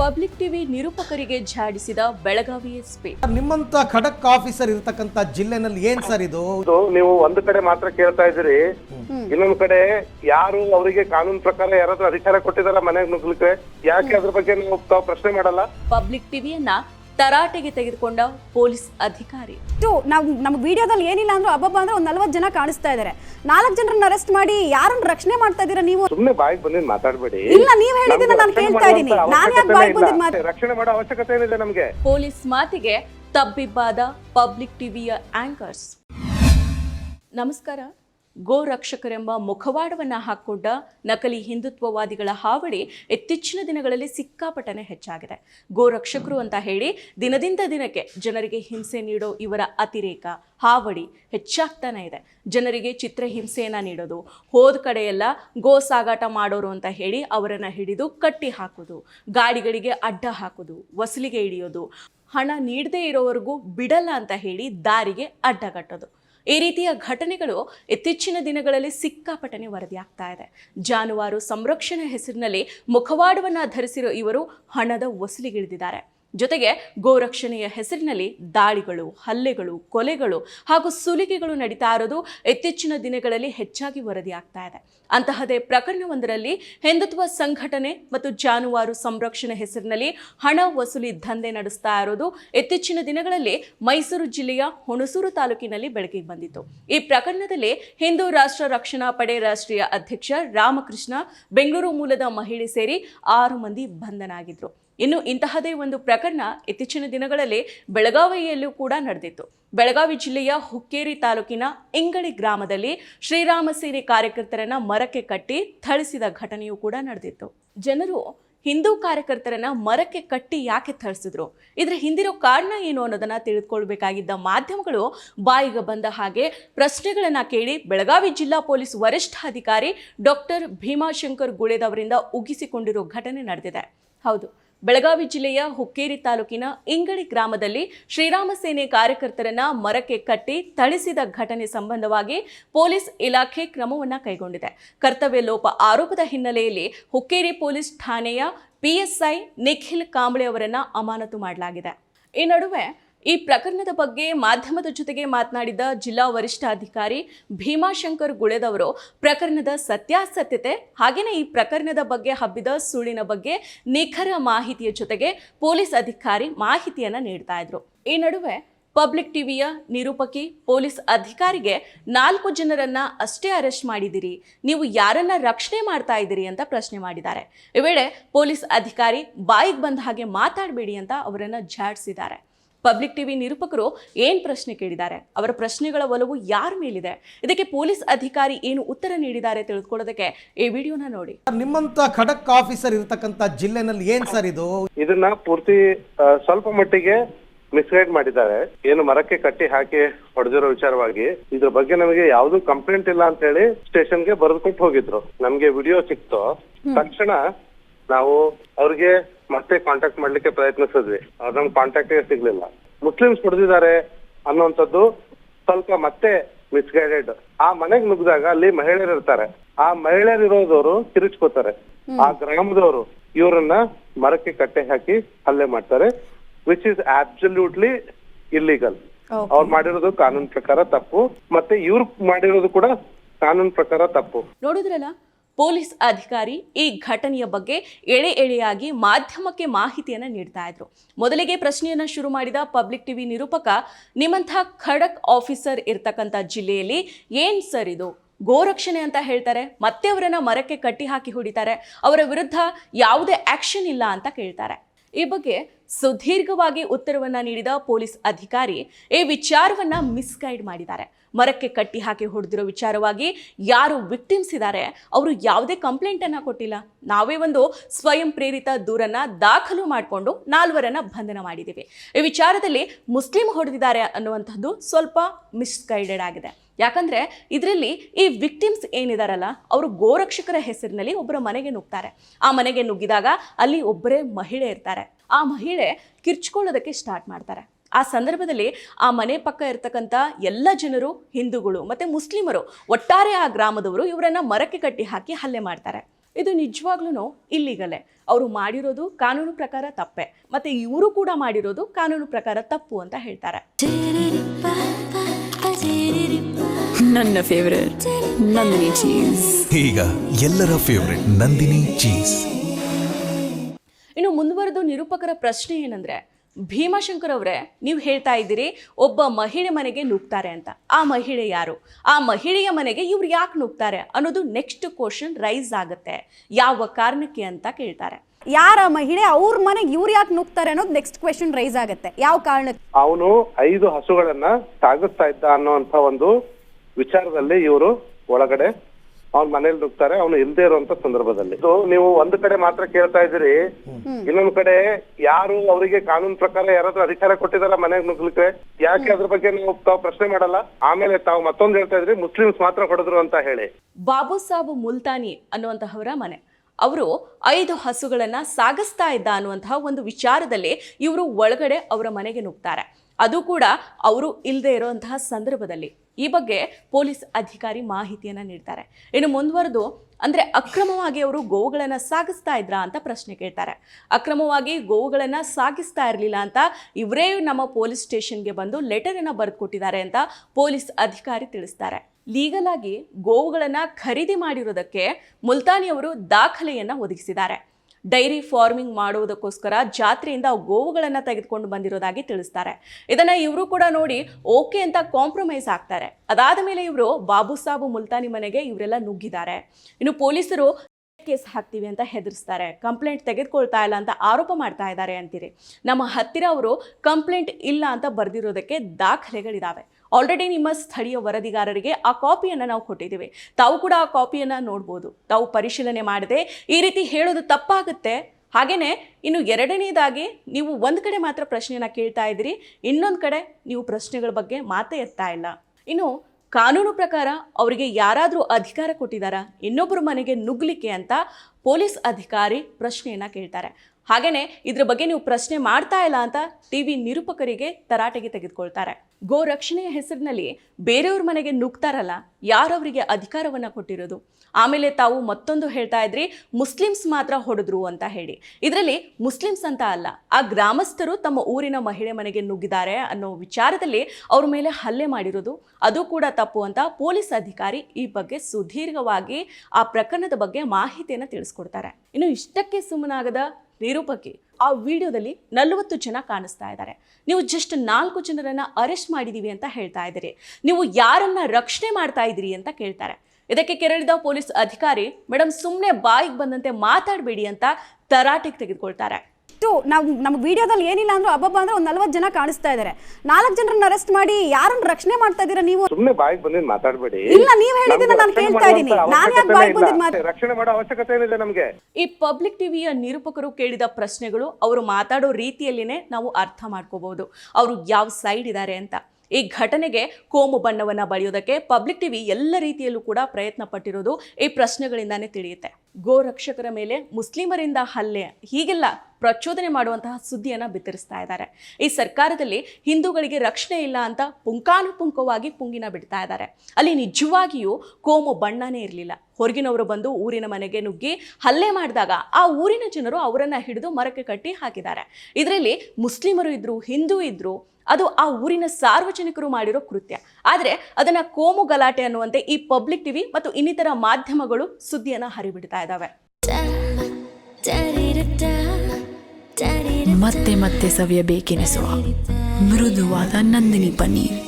Public TV ನಿರೂಪಕರಿಗೆ ಝಾಡಿಸಿದ Belagavi SP. ನಿಮ್ಮಂತ ಖಡಕ್ ಆಫೀಸರ್ ಇರತಕ್ಕಂತ ಜಿಲ್ಲೆನಲ್ಲಿ ಏನ್ ಸರ್ ಇದು? ನೀವು ಒಂದು ಕಡೆ ಮಾತ್ರ ಕೇಳ್ತಾ ಇದ್ದೀರಿ. ಇನ್ನೊಂದು ಕಡೆ ಯಾರು ಅವರಿಗೆ ಕಾನೂನು ಪ್ರಕಾರ ಯಾರಾದ್ರೂ ಅಧಿಕಾರ ಕೊಟ್ಟಿದಾರ ಮನೆಗೆ ನುಗ್ಲಿಕ್ಕೆ? ಯಾಕೆ ಅದ್ರ ಬಗ್ಗೆ ನೀವು ಪ್ರಶ್ನೆ ಮಾಡಲ್ಲ? ಪಬ್ಲಿಕ್ ಟಿವಿಯನ್ನ ತರಾಟೆಗೆ ತೆಗೆದುಕೊಂಡ ಪೊಲೀಸ್ ಅಧಿಕಾರಿ. ಟು ನಾವು ನಮ್ಮ ವಿಡಿಯೋದಲ್ಲಿ ಏನಿಲ್ಲ ಅಂದ್ರೆ ಅಬ್ಬಬ್ಬ ಅಂದ್ರೆ ಒಂದ್ ನಲ್ವತ್ತು ಜನ ಕಾಣಿಸ್ತಾ ಇದಾರೆ. ನಾಲ್ಕು ಜನರನ್ನ ಅರೆಸ್ಟ್ ಮಾಡಿ ಯಾರನ್ನ ರಕ್ಷಣೆ ಮಾಡ್ತಾ ಇದ್ದೀರಾ ನೀವು? ಸುಮ್ಮನೆ ಬಾಯಿಗೆ ಬಂದಿದ್ ಮಾತಾಡ್ಬೇಡಿ. ಇಲ್ಲ, ನೀವ್ ಹೇಳಿದ್ದನ್ನ ನಾನು ಕೇಳ್ತಾ ಇದ್ದೀನಿ. ನಾನು ನಾನ್ ಬಾಯಿಗೆ ಬಂದಿದ್ ಇಲ್ಲ. ರಕ್ಷಣೆ ಮಾಡೋ ಅವಶ್ಯಕತೆ ಏನಿದೆ ನಮಗೆ? ಪೊಲೀಸ್ ಮಾತಿಗೆ ತಬ್ಬಿಬ್ಬಾದ ಪಬ್ಲಿಕ್ ಟಿವಿಯ ಆಂಕರ್ಸ್ ನಮಸ್ಕಾರ. ಗೋ ರಕ್ಷಕರೆಂಬ ಮುಖವಾಡವನ್ನು ಹಾಕ್ಕೊಂಡ ನಕಲಿ ಹಿಂದುತ್ವವಾದಿಗಳ ಹಾವಳಿ ಇತ್ತೀಚಿನ ದಿನಗಳಲ್ಲಿ ಸಿಕ್ಕಾಪಟ್ಟನೆ ಹೆಚ್ಚಾಗಿದೆ. ಗೋ ರಕ್ಷಕರು ಅಂತ ಹೇಳಿ ದಿನದಿಂದ ದಿನಕ್ಕೆ ಜನರಿಗೆ ಹಿಂಸೆ ನೀಡೋ ಇವರ ಅತಿರೇಕ ಹಾವಳಿ ಹೆಚ್ಚಾಗ್ತಾನೆ ಇದೆ. ಜನರಿಗೆ ಚಿತ್ರಹಿಂಸೆಯನ್ನ ನೀಡೋದು, ಹೋದ ಕಡೆಯೆಲ್ಲ ಗೋ ಸಾಗಾಟ ಮಾಡೋರು ಅಂತ ಹೇಳಿ ಅವರನ್ನು ಹಿಡಿದು ಕಟ್ಟಿ ಹಾಕೋದು, ಗಾಡಿಗಳಿಗೆ ಅಡ್ಡ ಹಾಕೋದು, ವಸಲಿಗೆ ಹಿಡಿಯೋದು ಹಣ ನೀಡದೇ ಇರೋವರೆಗೂ ಬಿಡಲ್ಲ ಅಂತ ಹೇಳಿ ದಾರಿಗೆ ಅಡ್ಡಗಟ್ಟೋದು ಈ ರೀತಿಯ ಘಟನೆಗಳು ಇತ್ತೀಚಿನ ದಿನಗಳಲ್ಲಿ ಸಿಕ್ಕಾಪಟ್ಟನೆ ವರದಿಯಾಗ್ತಾ ಇದೆ. ಜಾನುವಾರು ಸಂರಕ್ಷಣೆ ಹೆಸರಿನಲ್ಲಿ ಮುಖವಾಡವನ್ನು ಧರಿಸಿರೋ ಇವರು ಹಣದ ವಸೂಲಿಗಿಳಿದಿದ್ದಾರೆ ಜೊತೆಗೆ ಗೋರಕ್ಷಣೆಯ ಹೆಸರಿನಲ್ಲಿ ದಾಳಿಗಳು, ಹಲ್ಲೆಗಳು, ಕೊಲೆಗಳು ಹಾಗೂ ಸುಲಿಗೆಗಳು ನಡೀತಾ ಇರೋದು ಇತ್ತೀಚಿನ ದಿನಗಳಲ್ಲಿ ಹೆಚ್ಚಾಗಿ ವರದಿಯಾಗ್ತಾ ಇದೆ. ಅಂತಹದೇ ಪ್ರಕರಣವೊಂದರಲ್ಲಿ ಹಿಂದುತ್ವ ಸಂಘಟನೆ ಮತ್ತು ಜಾನುವಾರು ಸಂರಕ್ಷಣೆ ಹೆಸರಿನಲ್ಲಿ ಹಣ ವಸೂಲಿ ದಂಧೆ ನಡೆಸ್ತಾ ಇರೋದು ಇತ್ತೀಚಿನ ದಿನಗಳಲ್ಲಿ ಮೈಸೂರು ಜಿಲ್ಲೆಯ ಹುಣಸೂರು ತಾಲೂಕಿನಲ್ಲಿ ಬೆಳಕಿಗೆ ಬಂದಿತ್ತು. ಈ ಪ್ರಕರಣದಲ್ಲಿ ಹಿಂದೂ ರಾಷ್ಟ್ರ ರಕ್ಷಣಾ ಪಡೆ ರಾಷ್ಟ್ರೀಯ ಅಧ್ಯಕ್ಷ ರಾಮಕೃಷ್ಣ ಬೆಂಗಳೂರು ಮೂಲದ ಮಹಿಳೆ ಸೇರಿ ಆರು ಮಂದಿ ಬಂಧನಾಗಿದ್ರು ಇನ್ನು ಇಂತಹದೇ ಒಂದು ಪ್ರಕರಣ ಇತ್ತೀಚಿನ ದಿನಗಳಲ್ಲಿ ಬೆಳಗಾವಿಯಲ್ಲೂ ಕೂಡ ನಡೆದಿತ್ತು. ಬೆಳಗಾವಿ ಜಿಲ್ಲೆಯ ಹುಕ್ಕೇರಿ ತಾಲೂಕಿನ ಇಂಗಳಿ ಗ್ರಾಮದಲ್ಲಿ ಶ್ರೀರಾಮ ಸೇನೆ ಕಾರ್ಯಕರ್ತರನ್ನ ಮರಕ್ಕೆ ಕಟ್ಟಿ ಥಳಿಸಿದ ಘಟನೆಯೂ ಕೂಡ ನಡೆದಿತ್ತು. ಜನರು ಹಿಂದೂ ಕಾರ್ಯಕರ್ತರನ್ನ ಮರಕ್ಕೆ ಕಟ್ಟಿ ಯಾಕೆ ಥಳಿಸಿದ್ರು? ಇದರ ಹಿಂದಿರೋ ಕಾರಣ ಏನು ಅನ್ನೋದನ್ನ ತಿಳಿದುಕೊಳ್ಬೇಕಾಗಿದ್ದ ಮಾಧ್ಯಮಗಳು ಬಾಯಿಗೆ ಬಂದ ಹಾಗೆ ಪ್ರಶ್ನೆಗಳನ್ನ ಕೇಳಿ ಬೆಳಗಾವಿ ಜಿಲ್ಲಾ ಪೊಲೀಸ್ ವರಿಷ್ಠಾಧಿಕಾರಿ ಡಾಕ್ಟರ್ ಭೀಮಾಶಂಕರ್ ಗುಳೇದವರಿಂದ ಉಗಿಸಿಕೊಂಡಿರೋ ಘಟನೆ ನಡೆದಿದೆ. ಹೌದು ಬೆಳಗಾವಿ ಜಿಲ್ಲೆಯ ಹುಕ್ಕೇರಿ ತಾಲೂಕಿನ ಇಂಗಳಿ ಗ್ರಾಮದಲ್ಲಿ ಶ್ರೀರಾಮ ಸೇನೆ ಕಾರ್ಯಕರ್ತರನ್ನ ಮರಕ್ಕೆ ಕಟ್ಟಿ ಥಳಿಸಿದ ಘಟನೆ ಸಂಬಂಧವಾಗಿ ಪೊಲೀಸ್ ಇಲಾಖೆ ಕ್ರಮವನ್ನು ಕೈಗೊಂಡಿದೆ. ಕರ್ತವ್ಯ ಲೋಪ ಆರೋಪದ ಹಿನ್ನೆಲೆಯಲ್ಲಿ ಹುಕ್ಕೇರಿ ಪೊಲೀಸ್ ಠಾಣೆಯ ಪಿಎಸ್ಐ ನಿಖಿಲ್ ಕಾಂಬ್ಳೆ ಅವರನ್ನ ಅಮಾನತು ಮಾಡಲಾಗಿದೆ. ಈ ನಡುವೆ ಈ ಪ್ರಕರಣದ ಬಗ್ಗೆ ಮಾಧ್ಯಮದ ಜೊತೆಗೆ ಮಾತನಾಡಿದ ಜಿಲ್ಲಾ ವರಿಷ್ಠಾಧಿಕಾರಿ ಭೀಮಾಶಂಕರ್ ಗುಳೆದವರು ಪ್ರಕರಣದ ಸತ್ಯಾಸತ್ಯತೆ ಹಾಗೆಯೇ ಈ ಪ್ರಕರಣದ ಬಗ್ಗೆ ಹಬ್ಬಿದ ಸುಳ್ಳಿನ ಬಗ್ಗೆ ನಿಖರ ಮಾಹಿತಿಯ ಜೊತೆಗೆ ಪೊಲೀಸ್ ಅಧಿಕಾರಿ ಮಾಹಿತಿಯನ್ನು ನೀಡ್ತಾ ಇದ್ರು. ಈ ನಡುವೆ ಪಬ್ಲಿಕ್ ಟಿವಿಯ ನಿರೂಪಕಿ, ಪೊಲೀಸ್ ಅಧಿಕಾರಿಗೆ ನಾಲ್ಕು ಜನರನ್ನ ಅಷ್ಟೇ ಅರೆಸ್ಟ್ ಮಾಡಿದಿರಿ, ನೀವು ಯಾರನ್ನ ರಕ್ಷಣೆ ಮಾಡ್ತಾ ಇದ್ದೀರಿ ಅಂತ ಪ್ರಶ್ನೆ ಮಾಡಿದ್ದಾರೆ. ಈ ವೇಳೆ ಪೊಲೀಸ್ ಅಧಿಕಾರಿ ಬಾಯಿಗೆ ಬಂದ ಹಾಗೆ ಮಾತಾಡಬೇಡಿ ಅಂತ ಅವರನ್ನು ಝಾಡಿಸಿದ್ದಾರೆ ಪಬ್ಲಿಕ್ ಟಿವಿ ನಿರೂಪಕರು ಏನ್ ಪ್ರಶ್ನೆ ಕೇಳಿದ್ದಾರೆ? ಅವರ ಪ್ರಶ್ನೆಗಳ ಒಲವು ಯಾರ ಮೇಲಿದೆ? ಇದಕ್ಕೆ ಪೊಲೀಸ್ ಅಧಿಕಾರಿ ಏನು ಉತ್ತರ ನೀಡಿದ್ದಾರೆ ತಿಳಿದುಕೊಳ್ಳೋದಕ್ಕೆ ಈ ವಿಡಿಯೋನ ನೋಡಿ. ನಿಮ್ಮಂತ ಖಡಕ್ ಆಫೀಸರ್ ಇರತಕ್ಕಂತ ಜಿಲ್ಲೆನಲ್ಲಿ ಏನ್ ಸರ್ ಇದು? ಇದನ್ನ ಪೂರ್ತಿ ಸ್ವಲ್ಪ ಮಟ್ಟಿಗೆ ಮಿಸ್ಗೈಡ್ ಮಾಡಿದ್ದಾರೆ. ಏನು ಮರಕ್ಕೆ ಕಟ್ಟಿ ಹಾಕಿ ಹೊಡೆದಿರೋ ವಿಚಾರವಾಗಿ ಇದ್ರ ಬಗ್ಗೆ ನಮಗೆ ಯಾವ್ದು ಕಂಪ್ಲೇಂಟ್ ಇಲ್ಲ ಅಂತ ಹೇಳಿ ಸ್ಟೇಷನ್ಗೆ ಬರೆದುಕೊಟ್ಟು ಹೋಗಿದ್ರು. ನಮ್ಗೆ ವಿಡಿಯೋ ಸಿಕ್ತು. ತಕ್ಷಣ ನಾವು ಅವ್ರಿಗೆ ಮತ್ತೆ ಕಾಂಟ್ಯಾಕ್ಟ್ ಮಾಡ್ಲಿಕ್ಕೆ ಪ್ರಯತ್ನಿಸಿದ್ವಿ. ಅವ್ರ ನಮ್ ಕಾಂಟ್ಯಾಕ್ಟ್ ಸಿಗ್ಲಿಲ್ಲ. ಮುಸ್ಲಿಮ್ಸ್ ಹೊಡೆದಿದ್ದಾರೆ ಅನ್ನುವಂಥದ್ದು ಸ್ವಲ್ಪ ಮತ್ತೆ ಮಿಸ್ಗೈಡೆಡ್ ಆ ಮನೆಗ್ ನುಗ್ಗಿದಾಗ ಅಲ್ಲಿ ಮಹಿಳೆಯರು ಇರ್ತಾರೆ. ಆ ಮಹಿಳೆಯರು ಇರೋದವರು ಕಿರಿಚ್ಕೋತಾರೆ. ಆ ಗ್ರಾಮದವರು ಇವರನ್ನ ಮರಕ್ಕೆ ಕಟ್ಟೆ ಹಾಕಿ ಹಲ್ಲೆ ಮಾಡ್ತಾರೆ ವಿಚ್ ಇಸ್ ಆಬ್ಸಲ್ಯೂಟ್ಲಿ ಇಲ್ಲಿಗಲ್ ಅವ್ರು ಮಾಡಿರೋದು ಕಾನೂನು ಪ್ರಕಾರ ತಪ್ಪು. ಮತ್ತೆ ಇವ್ರು ಮಾಡಿರೋದು ಕೂಡ ಕಾನೂನು ಪ್ರಕಾರ ತಪ್ಪು. ನೋಡಿದ್ರಲ್ಲ? ಪೊಲೀಸ್ ಅಧಿಕಾರಿ ಈ ಘಟನೆಯ ಬಗ್ಗೆ ಎಳೆ ಎಳೆಯಾಗಿ ಮಾಧ್ಯಮಕ್ಕೆ ಮಾಹಿತಿಯನ್ನು ನೀಡ್ತಾ ಇದ್ರು. ಮೊದಲಿಗೆ ಪ್ರಶ್ನೆಯನ್ನು ಶುರು ಮಾಡಿದ ಪಬ್ಲಿಕ್ ಟಿವಿ ನಿರೂಪಕ ನಿಮ್ಮಂಥ ಖಡಕ್ ಆಫೀಸರ್ ಇರ್ತಕ್ಕಂಥ ಜಿಲ್ಲೆಯಲ್ಲಿ ಏನ್ ಸರ್ ಇದು? ಗೋರಕ್ಷಣೆ ಅಂತ ಹೇಳ್ತಾರೆ, ಮತ್ತೆ ಅವರನ್ನ ಮರಕ್ಕೆ ಕಟ್ಟಿ ಹಾಕಿ ಹೊಡಿತಾರೆ, ಅವರ ವಿರುದ್ಧ ಯಾವುದೇ ಆಕ್ಷನ್ ಇಲ್ಲ ಅಂತ ಕೇಳ್ತಾರೆ. ಈ ಬಗ್ಗೆ ಸುದೀರ್ಘವಾಗಿ ಉತ್ತರವನ್ನ ನೀಡಿದ ಪೊಲೀಸ್ ಅಧಿಕಾರಿ ಈ ವಿಚಾರವನ್ನ ಮಿಸ್ಗೈಡ್ ಮಾಡಿದ್ದಾರೆ. ಮರಕ್ಕೆ ಕಟ್ಟಿ ಹಾಕಿ ಹೊಡೆದಿರೋ ವಿಚಾರವಾಗಿ ಯಾರು ವಿಕ್ಟಿಮ್ಸ್ ಇದ್ದಾರೆ? ಅವರು ಯಾವುದೇ ಕಂಪ್ಲೇಂಟ್ ಅನ್ನ ಕೊಟ್ಟಿಲ್ಲ. ನಾವೇ ಒಂದು ಸ್ವಯಂ ಪ್ರೇರಿತ ದೂರನ್ನ ದಾಖಲು ಮಾಡಿಕೊಂಡು ನಾಲ್ವರನ್ನ ಬಂಧನ ಮಾಡಿದ್ದೀವಿ. ಈ ವಿಚಾರದಲ್ಲಿ ಮುಸ್ಲಿಂ ಹೊಡೆದಿದ್ದಾರೆ ಅನ್ನುವಂಥದ್ದು ಸ್ವಲ್ಪ ಮಿಸ್ಗೈಡೆಡ್ ಆಗಿದೆ. ಯಾಕಂದ್ರೆ ಇದರಲ್ಲಿ ಈ ವಿಕ್ಟಿಮ್ಸ್ ಏನಿದಾರಲ್ಲ, ಅವರು ಗೋರಕ್ಷಕರ ಹೆಸರಿನಲ್ಲಿ ಒಬ್ಬರ ಮನೆಗೆ ನುಗ್ತಾರೆ. ಆ ಮನೆಗೆ ನುಗ್ಗಿದಾಗ ಅಲ್ಲಿ ಒಬ್ಬರೇ ಮಹಿಳೆ ಇರ್ತಾರೆ. ಆ ಮಹಿಳೆ ಕಿರ್ಚ್ಕೊಳ್ಳೋದಕ್ಕೆ ಸ್ಟಾರ್ಟ್ ಮಾಡ್ತಾರೆ. ಆ ಸಂದರ್ಭದಲ್ಲಿ ಆ ಮನೆ ಪಕ್ಕ ಇರ್ತಕ್ಕಂಥ ಎಲ್ಲ ಜನರು ಹಿಂದೂಗಳು ಮತ್ತು ಮುಸ್ಲಿಮರು ಒಟ್ಟಾರೆ ಆ ಗ್ರಾಮದವರು ಇವರನ್ನ ಮರಕ್ಕೆ ಕಟ್ಟಿ ಹಾಕಿ ಹಲ್ಲೆ ಮಾಡ್ತಾರೆ. ಇದು ನಿಜವಾಗ್ಲೂ ಇಲ್ಲಿಗಲೇ ಅವರು ಮಾಡಿರೋದು ಕಾನೂನು ಪ್ರಕಾರ ತಪ್ಪೆ. ಮತ್ತು ಇವರು ಕೂಡ ಮಾಡಿರೋದು ಕಾನೂನು ಪ್ರಕಾರ ತಪ್ಪು ಅಂತ ಹೇಳ್ತಾರೆ. ನನ್ನ ಫೇವರೇಟ್ ನಂದಿನಿ ಚೀಸ್ ಈಗ ಎಲ್ಲರ ಫೇವರೆಟ್ ನಂದಿನಿ ಚೀಸ್ ಇನ್ನು ಮುಂದುವರೆದು ನಿರೂಪಕರ ಪ್ರಶ್ನೆ ಏನಂದ್ರೆ, ಭೀಮಾಶಂಕರ್ ಅವರೇ, ನೀವು ಹೇಳ್ತಾ ಇದ್ದೀರಿ, ಒಬ್ಬ ಮಹಿಳೆ ಮನೆಗೆ ನುಗ್ತಾರೆ ಅಂತ. ಆ ಮಹಿಳೆ ಯಾರು? ಆ ಮಹಿಳೆಯ ಮನೆಗೆ ಇವ್ರು ಯಾಕೆ ನುಗ್ತಾರೆ ಅನ್ನೋದು ನೆಕ್ಸ್ಟ್ ಕ್ವಶನ್ ರೈಸ್ ಆಗುತ್ತೆ. ಯಾವ ಕಾರಣಕ್ಕೆ ಅಂತ ಕೇಳ್ತಾರೆ. ಯಾರ ಮಹಿಳೆ ಅವ್ರ ಮನೆಗೆ ಇವ್ರು ಯಾಕೆ ನುಗ್ತಾರೆ ಅನ್ನೋದು ನೆಕ್ಸ್ಟ್ ಕ್ವೆಶನ್ ರೈಸ್ ಆಗುತ್ತೆ. ಯಾವ ಕಾರಣಕ್ಕೆ? ಅವನು ಐದು ಹಸುಗಳನ್ನ ಸಾಗಿಸ್ತಾ ಇದ್ದ ಅನ್ನೋ ಒಂದು ವಿಚಾರದಲ್ಲಿ ಇವರು ಒಳಗಡೆ ಅವನ ಮನೇಲಿ ನುಗ್ತಾರೆ ಅವ್ನು ಇಲ್ದೇ ಇರುವಂತ ಸಂದರ್ಭದಲ್ಲಿ. ಇದು ನೀವು ಒಂದು ಕಡೆ ಮಾತ್ರ ಕೇಳ್ತಾ ಇದ್ದೀರಿ. ಇನ್ನೊಂದ್ ಕಡೆ ಯಾರು ಅವರಿಗೆ ಕಾನೂನು ಪ್ರಕಾರ ಯಾರಾದ್ರೂ ಅಧಿಕಾರ ಕೊಟ್ಟಿದಾರ ಮನೆಗೆ ನುಗ್ಲಿಕ್ಕೆ? ಯಾಕೆ ಅದ್ರ ಬಗ್ಗೆ ನೀವು ತಾವು ಪ್ರಶ್ನೆ ಮಾಡಲ್ಲ? ಆಮೇಲೆ ತಾವು ಮತ್ತೊಂದು ಹೇಳ್ತಾ ಇದ್ರಿ ಮುಸ್ಲಿಮ್ಸ್ ಮಾತ್ರ ಹೊಡೆದ್ರು ಅಂತ ಹೇಳಿ. ಬಾಬು ಸಾಬು ಮುಲ್ತಾನಿ ಅನ್ನುವಂತಹವರ ಮನೆ. ಅವರು ಐದು ಹಸುಗಳನ್ನ ಸಾಗಿಸ್ತಾ ಇದ್ದ ಅನ್ನುವಂತಹ ಒಂದು ವಿಚಾರದಲ್ಲಿ ಇವರು ಒಳಗಡೆ ಅವರ ಮನೆಗೆ ನುಗ್ತಾರೆ. ಅದು ಕೂಡ ಅವರು ಇಲ್ಲದೆ ಇರುವಂತಹ ಸಂದರ್ಭದಲ್ಲಿ. ಈ ಬಗ್ಗೆ ಪೊಲೀಸ್ ಅಧಿಕಾರಿ ಮಾಹಿತಿಯನ್ನು ನೀಡ್ತಾರೆ. ಇನ್ನು ಮುಂದುವರೆದು, ಅಂದರೆ ಅಕ್ರಮವಾಗಿ ಅವರು ಗೋವುಗಳನ್ನು ಸಾಗಿಸ್ತಾ ಇದ್ರಾ ಅಂತ ಪ್ರಶ್ನೆ ಕೇಳ್ತಾರೆ. ಅಕ್ರಮವಾಗಿ ಗೋವುಗಳನ್ನು ಸಾಗಿಸ್ತಾ ಇರಲಿಲ್ಲ ಅಂತ ಇವರೇ ನಮ್ಮ ಪೊಲೀಸ್ ಸ್ಟೇಷನ್ಗೆ ಬಂದು ಲೆಟರನ್ನು ಬರೆದುಕೊಟ್ಟಿದ್ದಾರೆ ಬರೆದು ಕೊಟ್ಟಿದ್ದಾರೆ ಅಂತ ಪೊಲೀಸ್ ಅಧಿಕಾರಿ ತಿಳಿಸ್ತಾರೆ. ಲೀಗಲ್ ಆಗಿ ಗೋವುಗಳನ್ನು ಖರೀದಿ ಮಾಡಿರೋದಕ್ಕೆ ಮುಲ್ತಾನಿ ಅವರು ದಾಖಲೆಯನ್ನ ಒದಗಿಸಿದ್ದಾರೆ. ಡೈರಿ ಫಾರ್ಮಿಂಗ್ ಮಾಡುವುದಕ್ಕೋಸ್ಕರ ಜಾತ್ರೆಯಿಂದ ಗೋವುಗಳನ್ನು ತೆಗೆದುಕೊಂಡು ಬಂದಿರೋದಾಗಿ ತಿಳಿಸ್ತಾರೆ. ಇದನ್ನ ಇವರು ಕೂಡ ನೋಡಿ ಓಕೆ ಅಂತ ಕಾಂಪ್ರಮೈಸ್ ಆಗ್ತಾರೆ. ಅದಾದ ಮೇಲೆ ಇವರು ಬಾಬು ಸಾಬು ಮುಲ್ತಾನಿ ಮನೆಗೆ ಇವರೆಲ್ಲ ನುಗ್ಗಿದ್ದಾರೆ. ಇನ್ನು ಪೊಲೀಸರು ಕೇಸ್ ಹಾಕ್ತೀವಿ ಅಂತ ಹೆದರಿಸ್ತಾರೆ. ಕಂಪ್ಲೇಂಟ್ ತೆಗೆದುಕೊಳ್ತಾ ಇಲ್ಲ ಅಂತ ಆರೋಪ ಮಾಡ್ತಾ ಇದ್ದಾರೆ ಅಂತೀರಿ. ನಮ್ಮ ಹತ್ತಿರ ಅವರು ಕಂಪ್ಲೇಂಟ್ ಇಲ್ಲ ಅಂತ ಬರೆದಿರೋದಕ್ಕೆ ದಾಖಲೆಗಳಿದಾವೆ. ಆಲ್ರೆಡಿ ನಿಮ್ಮ ಸ್ಥಳೀಯ ವರದಿಗಾರರಿಗೆ ಆ ಕಾಪಿಯನ್ನು ನಾವು ಕೊಟ್ಟಿದ್ದೀವಿ. ತಾವು ಕೂಡ ಆ ಕಾಪಿಯನ್ನು ನೋಡ್ಬೋದು. ತಾವು ಪರಿಶೀಲನೆ ಮಾಡದೆ ಈ ರೀತಿ ಹೇಳೋದು ತಪ್ಪಾಗುತ್ತೆ. ಹಾಗೆಯೇ ಇನ್ನು ಎರಡನೇದಾಗಿ ನೀವು ಒಂದು ಕಡೆ ಮಾತ್ರ ಪ್ರಶ್ನೆಯನ್ನು ಕೇಳ್ತಾ ಇದ್ದೀರಿ. ಇನ್ನೊಂದು ಕಡೆ ನೀವು ಪ್ರಶ್ನೆಗಳ ಬಗ್ಗೆ ಮಾತೇ ಎತ್ತಾ ಇಲ್ಲ. ಇನ್ನು ಕಾನೂನು ಪ್ರಕಾರ ಅವರಿಗೆ ಯಾರಾದರೂ ಅಧಿಕಾರ ಕೊಟ್ಟಿದ್ದಾರಾ? ಇನ್ನೊಬ್ಬರ ಮನೆಗೆ ನುಗ್ಲಿಕ್ಕೆ ಅಂತ ಪೊಲೀಸ್ ಅಧಿಕಾರಿ ಪ್ರಶ್ನೆಯನ್ನು ಕೇಳ್ತಾರೆ. ಹಾಗೇನೆ ಇದ್ರ ಬಗ್ಗೆ ನೀವು ಪ್ರಶ್ನೆ ಮಾಡ್ತಾ ಇಲ್ಲ ಅಂತ ಟಿ ವಿ ನಿರೂಪಕರಿಗೆ ತರಾಟೆಗೆ ತೆಗೆದುಕೊಳ್ತಾರೆ. ಗೋ ರಕ್ಷಣೆಯ ಹೆಸರಿನಲ್ಲಿ ಬೇರೆಯವ್ರ ಮನೆಗೆ ನುಗ್ತಾರಲ್ಲ, ಯಾರವರಿಗೆ ಅಧಿಕಾರವನ್ನು ಕೊಟ್ಟಿರೋದು? ಆಮೇಲೆ ತಾವು ಮತ್ತೊಂದು ಹೇಳ್ತಾ ಇದ್ರಿ, ಮುಸ್ಲಿಮ್ಸ್ ಮಾತ್ರ ಹೊಡೆದ್ರು ಅಂತ ಹೇಳಿ. ಇದರಲ್ಲಿ ಮುಸ್ಲಿಮ್ಸ್ ಅಂತ ಅಲ್ಲ, ಆ ಗ್ರಾಮಸ್ಥರು ತಮ್ಮ ಊರಿನ ಮಹಿಳೆ ಮನೆಗೆ ನುಗ್ಗಿದ್ದಾರೆ ಅನ್ನೋ ವಿಚಾರದಲ್ಲಿ ಅವ್ರ ಮೇಲೆ ಹಲ್ಲೆ ಮಾಡಿರೋದು? ಅದು ಕೂಡ ತಪ್ಪು ಅಂತ ಪೊಲೀಸ್ ಅಧಿಕಾರಿ ಈ ಬಗ್ಗೆ ಸುದೀರ್ಘವಾಗಿ ಆ ಪ್ರಕರಣದ ಬಗ್ಗೆ ಮಾಹಿತಿಯನ್ನು ತಿಳಿಸ್ಕೊಡ್ತಾರೆ. ಇನ್ನು ಇಷ್ಟಕ್ಕೆ ಸುಮ್ಮನಾಗದ ನಿರೂಪಕಿ ಆ ವಿಡಿಯೋದಲ್ಲಿ ನಲವತ್ತು ಜನ ಕಾಣಿಸ್ತಾ ಇದ್ದಾರೆ. ನೀವು ಜಸ್ಟ್ ನಾಲ್ಕು ಜನರನ್ನು ಅರೆಸ್ಟ್ ಮಾಡಿದ್ದೀವಿ ಅಂತ ಹೇಳ್ತಾ ಇದ್ದೀರಿ. ನೀವು ಯಾರನ್ನ ರಕ್ಷಣೆ ಮಾಡ್ತಾ ಇದ್ದೀರಿ ಅಂತ ಕೇಳ್ತಾರೆ. ಇದಕ್ಕೆ ಕೆರಳಿದ ಪೊಲೀಸ್ ಅಧಿಕಾರಿ ಮೇಡಮ್ ಸುಮ್ಮನೆ ಬಾಯಿಗೆ ಬಂದಂತೆ ಮಾತಾಡಬೇಡಿ ಅಂತ ತರಾಟೆಗೆ ತೆಗೆದುಕೊಳ್ತಾರೆ. ಇಷ್ಟು ನಾವು ನಮ್ಮ ವಿಡಿಯೋದಲ್ಲಿ ಏನಿಲ್ಲ ಅಂದ್ರೂ ಅಬ್ಬಬ್ಬ ಅಂದ್ರೆ ಒಂದ್ ನಲ್ವತ್ತು ಜನ ಕಾಣಿಸ್ತಾ ಇದಾರೆ. ನಾಲ್ಕು ಜನರನ್ನ ಅರೆಸ್ಟ್ ಮಾಡಿ ಯಾರನ್ನ ರಕ್ಷಣೆ ಮಾಡ್ತಾ ಇದ್ದೀರಾ ನೀವು? ಸುಮ್ನೆ ಬಾಯಿಗೆ ಬಂದಿದ್ ಮಾತಾಡ್ಬೇಡಿ. ಇಲ್ಲ, ನೀವ್ ಹೇಳಿದ್ದನ್ನ ನಾನು ಕೇಳ್ತಾ ಇದೀನಿ ನಾನು ಯಾಕೆ ಬಾಯಿಗೆ ಬಂದಿದ್ ಮಾತು ರಕ್ಷಣೆ ಮಾಡೋ ಅವಶ್ಯಕತೆ ಏನಿದೆ ನಮಗೆ? ಈ ಪಬ್ಲಿಕ್ ಟಿವಿಯ ನಿರೂಪಕರು ಕೇಳಿದ ಪ್ರಶ್ನೆಗಳು ಅವರು ಮಾತಾಡೋ ರೀತಿಯಲ್ಲಿನೇ ನಾವು ಅರ್ಥ ಮಾಡ್ಕೋಬಹುದು. ಅವರು ಯಾವ ಸೈಡ್ ಇದ್ದಾರೆ ಅಂತ. ಈ ಘಟನೆಗೆ ಕೋಮು ಬಣ್ಣವನ್ನು ಬಳಿಯೋದಕ್ಕೆ ಪಬ್ಲಿಕ್ ಟಿವಿ ಎಲ್ಲ ರೀತಿಯಲ್ಲೂ ಕೂಡ ಪ್ರಯತ್ನ ಪಟ್ಟಿರೋದು ಈ ಪ್ರಶ್ನೆಗಳಿಂದಾನೇ ತಿಳಿಯುತ್ತೆ. ಗೋ ರಕ್ಷಕರ ಮೇಲೆ ಮುಸ್ಲಿಮರಿಂದ ಹಲ್ಲೆ, ಹೀಗೆಲ್ಲ ಪ್ರಚೋದನೆ ಮಾಡುವಂತಹ ಸುದ್ದಿಯನ್ನು ಬಿತ್ತರಿಸ್ತಾ ಇದ್ದಾರೆ. ಈ ಸರ್ಕಾರದಲ್ಲಿ ಹಿಂದೂಗಳಿಗೆ ರಕ್ಷಣೆ ಇಲ್ಲ ಅಂತ ಪುಂಕಾನುಪುಂಕವಾಗಿ ಪುಂಗಿನ ಬಿಡ್ತಾ ಇದ್ದಾರೆ. ಅಲ್ಲಿ ನಿಜವಾಗಿಯೂ ಕೋಮು ಬಣ್ಣನೇ ಇರಲಿಲ್ಲ. ಹೊರಗಿನವರು ಬಂದು ಊರಿನ ಮನೆಗೆ ನುಗ್ಗಿ ಹಲ್ಲೆ ಮಾಡಿದಾಗ ಆ ಊರಿನ ಜನರು ಅವರನ್ನು ಹಿಡಿದು ಮರಕ್ಕೆ ಕಟ್ಟಿ ಹಾಕಿದ್ದಾರೆ. ಇದರಲ್ಲಿ ಮುಸ್ಲಿಮರು ಇದ್ದರು ಹಿಂದೂ ಇದ್ರು ಅದು ಆ ಊರಿನ ಸಾರ್ವಜನಿಕರು ಮಾಡಿರೋ ಕೃತ್ಯ. ಆದರೆ ಅದನ್ನ ಕೋಮು ಗಲಾಟೆ ಅನ್ನುವಂತೆ ಈ ಪಬ್ಲಿಕ್ ಟಿವಿ ಮತ್ತು ಇನ್ನಿತರ ಮಾಧ್ಯಮಗಳು ಸುದ್ದಿಯನ್ನ ಹರಿಬಿಡ್ತಾ ಇದ್ದಾವೆ ಮತ್ತೆ ಮತ್ತೆ ಸವಿಯಬೇಕೆನಿಸುವ ಮೃದುವಾದ ನಂದಿನಿ ಪನ್ನೀರ್.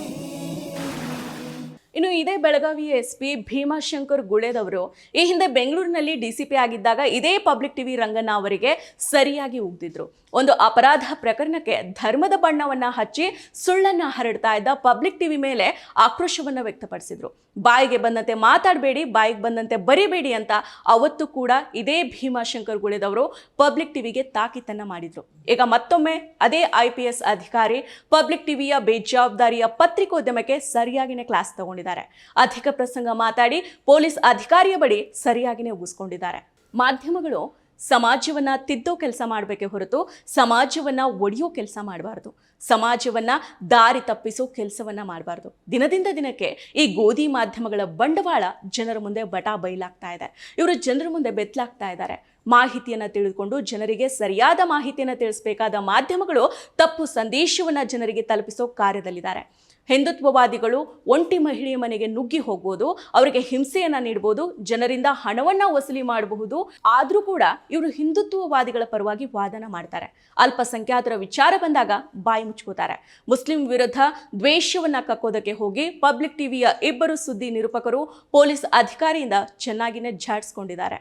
ಇನ್ನು ಇದೇ ಬೆಳಗಾವಿ ಎಸ್ ಪಿ ಭೀಮಾಶಂಕರ್ ಗುಳೇದವರು. ಈ ಹಿಂದೆ ಬೆಂಗಳೂರಿನಲ್ಲಿ ಡಿ ಸಿ ಪಿ ಆಗಿದ್ದಾಗ ಇದೇ ಪಬ್ಲಿಕ್ ಟಿವಿ ರಂಗನ ಅವರಿಗೆ ಸರಿಯಾಗಿ ಉಗ್ದಿದ್ರು. ಒಂದು ಅಪರಾಧ ಪ್ರಕರಣಕ್ಕೆ ಧರ್ಮದ ಬಣ್ಣವನ್ನ ಹಚ್ಚಿ ಸುಳ್ಳನ್ನ ಹರಡ್ತಾ ಇದ್ದ ಪಬ್ಲಿಕ್ ಟಿವಿ ಮೇಲೆ ಆಕ್ರೋಶವನ್ನ ವ್ಯಕ್ತಪಡಿಸಿದ್ರು. ಬಾಯಿಗೆ ಬಂದಂತೆ ಮಾತಾಡಬೇಡಿ, ಬಾಯಿಗೆ ಬಂದಂತೆ ಬರಿಬೇಡಿ ಅಂತ ಅವತ್ತು ಕೂಡ ಇದೇ ಭೀಮಾಶಂಕರ್ ಗುಳೇದವರು ಪಬ್ಲಿಕ್ ಟಿವಿಗೆ ತಾಕೀತನ್ನ ಮಾಡಿದ್ರು. ಈಗ ಮತ್ತೊಮ್ಮೆ ಅದೇ ಐ ಪಿ ಎಸ್ ಅಧಿಕಾರಿ ಪಬ್ಲಿಕ್ ಟಿವಿಯ ಬೇಜವಾಬ್ದಾರಿಯ ಪತ್ರಿಕೋದ್ಯಮಕ್ಕೆ ಸರಿಯಾಗಿನೇ ಕ್ಲಾಸ್ ತಗೊಂಡಿದ್ದಾರೆ. ಅಧಿಕ ಪ್ರಸಂಗ ಮಾತಾಡಿ ಪೊಲೀಸ್ ಅಧಿಕಾರಿಯ ಬಳಿ ಸರಿಯಾಗಿನೇ ಉಗಿಸ್ಕೊಂಡಿದ್ದಾರೆ. ಮಾಧ್ಯಮಗಳು ಸಮಾಜವನ್ನ ತಿದ್ದೋ ಕೆಲಸ ಮಾಡಬೇಕೆ ಹೊರತು ಸಮಾಜವನ್ನ ಒಡೆಯೋ ಕೆಲಸ ಮಾಡಬಾರ್ದು. ಸಮಾಜವನ್ನ ದಾರಿ ತಪ್ಪಿಸೋ ಕೆಲಸವನ್ನ ಮಾಡಬಾರ್ದು. ದಿನದಿಂದ ದಿನಕ್ಕೆ ಈ ಗೋಧಿ ಮಾಧ್ಯಮಗಳ ಬಂಡವಾಳ ಜನರ ಮುಂದೆ ಬಟಾ ಬಯಲಾಗ್ತಾ ಇದೆ. ಇವರು ಜನರ ಮುಂದೆ ಬೆತ್ತಲಾಗ್ತಾ ಇದ್ದಾರೆ. ಮಾಹಿತಿಯನ್ನು ತಿಳಿದುಕೊಂಡು ಜನರಿಗೆ ಸರಿಯಾದ ಮಾಹಿತಿಯನ್ನು ತಿಳಿಸಬೇಕಾದ ಮಾಧ್ಯಮಗಳು ತಪ್ಪು ಸಂದೇಶವನ್ನ ಜನರಿಗೆ ತಲುಪಿಸೋ ಕಾರ್ಯದಲ್ಲಿದ್ದಾರೆ. ಹಿಂದುತ್ವವಾದಿಗಳು ಒಂಟಿ ಮಹಿಳೆಯ ಮನೆಗೆ ನುಗ್ಗಿ ಹೋಗ್ಬೋದು, ಅವರಿಗೆ ಹಿಂಸೆಯನ್ನು ನೀಡಬಹುದು ಜನರಿಂದ ಹಣವನ್ನು ವಸೂಲಿ ಮಾಡಬಹುದು. ಆದರೂ ಕೂಡ ಇವರು ಹಿಂದುತ್ವವಾದಿಗಳ ಪರವಾಗಿ ವಾದನ ಮಾಡ್ತಾರೆ. ಅಲ್ಪಸಂಖ್ಯಾತರ ವಿಚಾರ ಬಂದಾಗ ಬಾಯಿ ಮುಚ್ಕೋತಾರೆ. ಮುಸ್ಲಿಂ ವಿರುದ್ಧ ದ್ವೇಷವನ್ನ ಕಕ್ಕೋದಕ್ಕೆ ಹೋಗಿ ಪಬ್ಲಿಕ್ ಟಿವಿಯ ಇಬ್ಬರು ಸುದ್ದಿ ನಿರೂಪಕರು ಪೊಲೀಸ್ ಅಧಿಕಾರಿಯಿಂದ ಚೆನ್ನಾಗಿನೇ ಝಾಡ್ಸ್ಕೊಂಡಿದ್ದಾರೆ